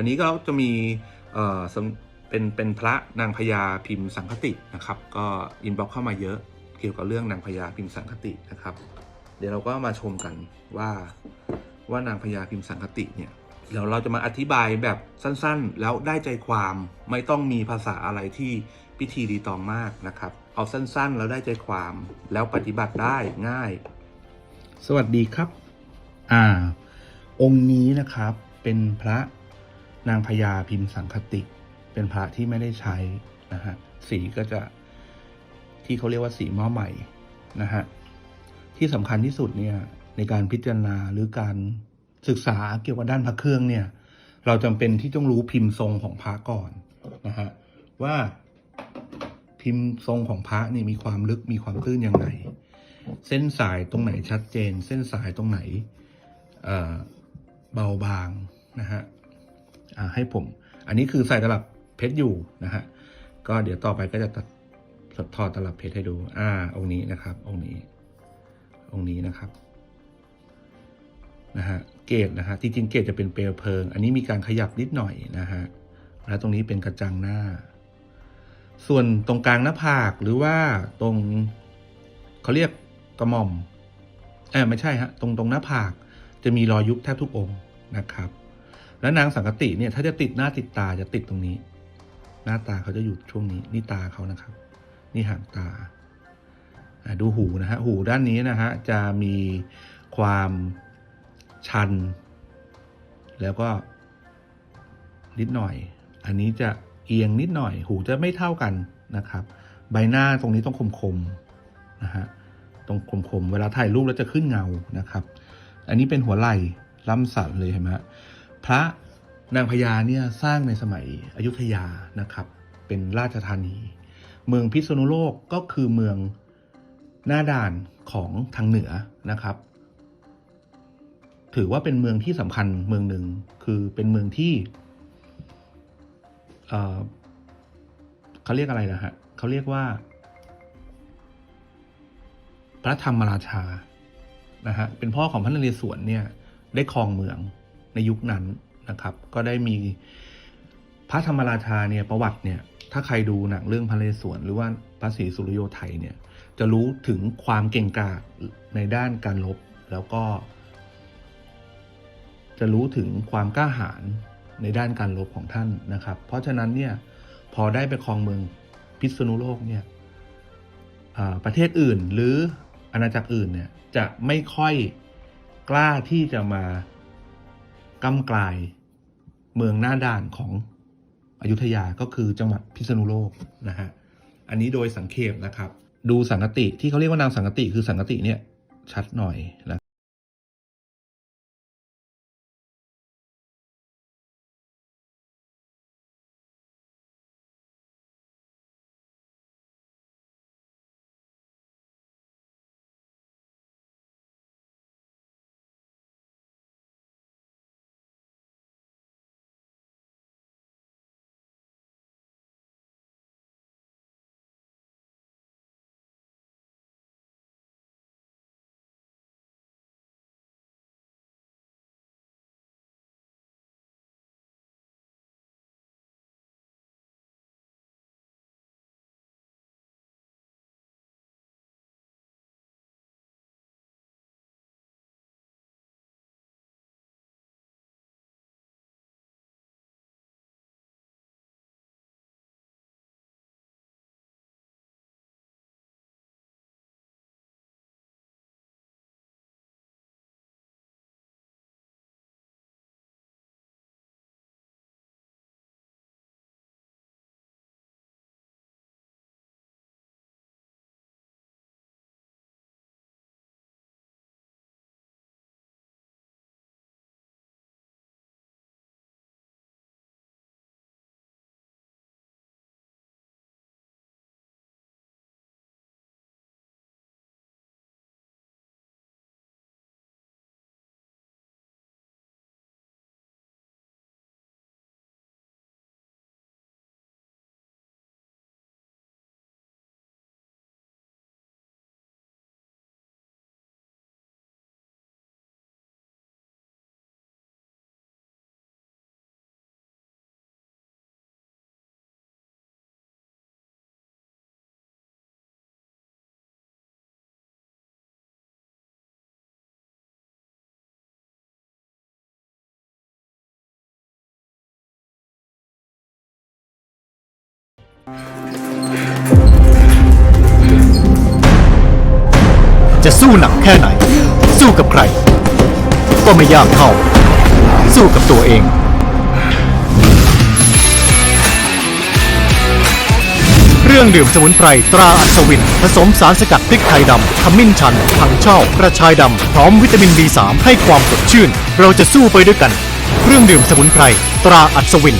วันนี้ก็จะมีเอ่อเป็นเป็นพระนางพญาพิมพ์สังคตินะครับ ก็อินบ็อกเข้ามาเยอะเกี่ยวกับเรื่องนางพญาพิมพ์สังคตินะครับ เดี๋ยวเราก็มาชมกันว่าว่านางพญาพิมพ์สังคติเนี่ยเดี๋ยวเราจะมาอธิบายแบบสั้นๆ แล้วได้ใจความไม่ต้องมีภาษาอะไรที่พิธีรีตองมากนะครับ เอาสั้นๆ แล้วได้ใจความแล้วปฏิบัติได้ง่าย สวัสดีครับ อ่า องค์นี้นะครับเป็นพระ นางพญาพิมพ์สังคติ เป็นพระที่ไม่ได้ใช้นะฮะสีก็จะที่เขาเรียกว่าสีหม้อใหม่นะฮะที่สำคัญที่สุดเนี่ยในการพิจารณาหรือการศึกษาเกี่ยวกับด้านพระเครื่องเนี่ย เราจำเป็นที่ต้องรู้พิมพ์ทรงของพระก่อนนะฮะว่าพิมพ์ทรงของพระนี่มีความลึกมีความตื้นยังไง เส้นสายตรงไหนชัดเจน เส้นสายตรงไหนเบาบางนะฮะ ให้ผม อันนี้คือใส่ตลับเพชรอยู่นะฮะก็เดี๋ยวต่อไปก็จะตัดถอดตลับเพชรให้ดู อ่า องค์นี้นะครับ องค์นี้ องค์นี้นะครับนะฮะเกตนะฮะจริงๆเกตจะเป็นเปลวเพลิง อันนี้มีการขยับนิดหน่อยนะฮะแล้วตรงนี้เป็นกระจังหน้า ส่วนตรงกลางหน้าผากหรือว่าตรงเขาเรียกกระหม่อมเออไม่ใช่ฮะตรงตรงหน้าผากจะมีรอยยุบแทบทุกองค์นะครับ แล้วนางสังกติเนี่ยถ้าจะติดหน้าติดตาจะติดตรงนี้ หน้าตาเขาจะอยู่ช่วงนี้ นี่ตาเขานะครับ นี่หางตาดูหูนะฮะหูด้านนี้นะฮะจะมีความชัน แล้วก็นิดหน่อย อันนี้จะเอียงนิดหน่อย หูจะไม่เท่ากันนะครับ ใบหน้าตรงนี้ต้องคมๆนะฮะตรงคมๆเวลาถ่ายรูปแล้วจะขึ้นเงานะครับ อันนี้เป็นหัวไหล่ล้ำสันเลยเห็นไหมฮะ พระนางพญาเนี่ยสร้างในสมัยอยุธยานะครับ เป็นราชธานี เมืองพิษณุโลกก็คือเมืองหน้าด่านของทางเหนือนะครับ ถือว่าเป็นเมืองที่สำคัญเมืองหนึ่งคือเป็นเมืองที่เเขาเรียกอะไรนะฮะเขาเรียกว่า พระธรรมราชานะฮะเป็นพ่อของพระนเรศวรเนี่ยได้ครองเมือง ในยุคนั้นนะครับ ก็ได้มีพระธรรมราชาเนี่ยประวัติเนี่ยถ้าใครดูหนังเรื่องพระเรศวรหรือว่าพระศรีสุริโยไทยเนี่ยจะรู้ถึงความเก่งกาจในด้านการรบแล้วก็ จะรู้ถึงความกล้าหาญในด้านการรบของท่านนะครับ เพราะฉะนั้นเนี่ยพอได้ไปครองเมืองพิษณุโลกเนี่ยประเทศอื่นหรืออาณาจักรอื่นเนี่ยจะไม่ค่อยกล้าที่จะมา กำกลายเมืองหน้าด่านของอยุธยาก็คือจังหวัดพิษณุโลกนะฮะอันนี้โดยสังเขปนะครับ ดูสังกติที่เขาเรียกว่านางสังกติคือสังกติเนี่ยชัดหน่อยนะ จะสู้หนักแค่ไหน สู้กับใคร ก็ไม่ยากเท่า สู้กับตัวเอง เครื่องดื่มสมุนไพรตราอัศวิน ผสมสารสกัดพริกไทยดำขมิ้นชันถังเช่ากระชายดำ พร้อมวิตามิน B3 ให้ความสดชื่น เราจะสู้ไปด้วยกัน เครื่องดื่มสมุนไพรตราอัศวิน